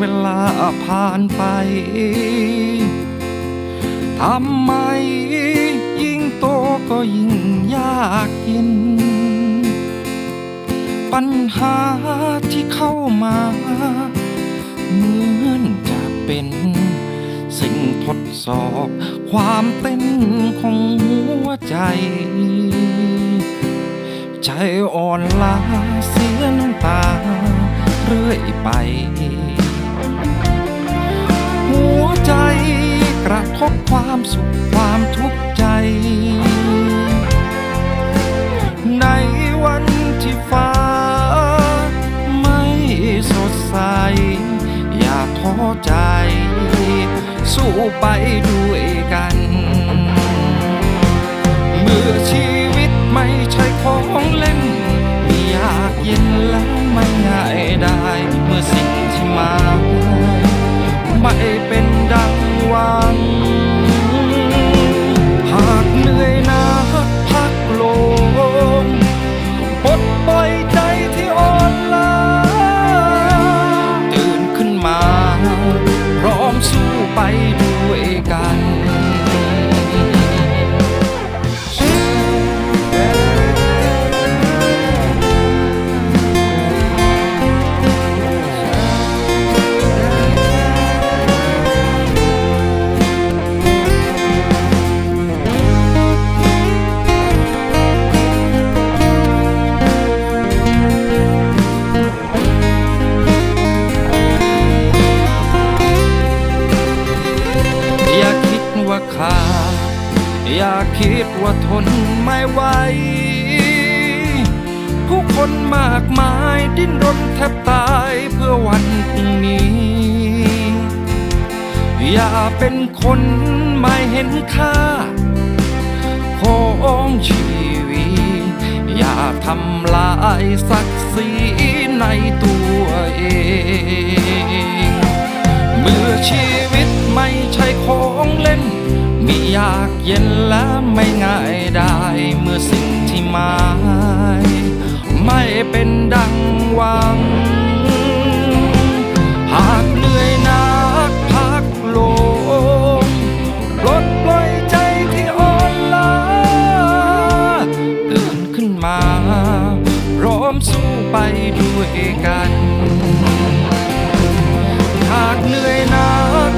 เวลาผ่านไป ทำไมยิ่งโตก็ยิ่งยากเย็น ปัญหาที่เข้ามา เหมือนจะเป็น สิ่งทดสอบความเต้นของหัวใจ ใจอ่อนล้าเสียน้ำตาเรื่อยไป วใจ กระทบความสุขความทุกข์ใจ ในวันที่ฟ้า ไม่สดใส อย่าท้อใจ สู้ไปด้วยกัน ไปด้ ว่าขาอย่าคิดว่าทนไม่ไหว ผู้คนมากมายดิ้นรนแทบตายเพื่อวันพรุ่งนี้ อย่าเป็นคนไม่เห็นค่าของชีวิต อย่าทำลายศักดิ์ศรีในตัวเองเมื่อชีวิตไม่ใช่ของเล่น มีอยากเย็นและไม่ง่ายได้เมื่อสิ่งที่หมาย ไม่เป็นดังหวัง หากเหนื่อยหนักพักลงปลดปล่อยใจที่อ่อนล้าตื่นขึ้นมาพร้อมสู้ไปด้วยกัน หากเหนื่อยหนัก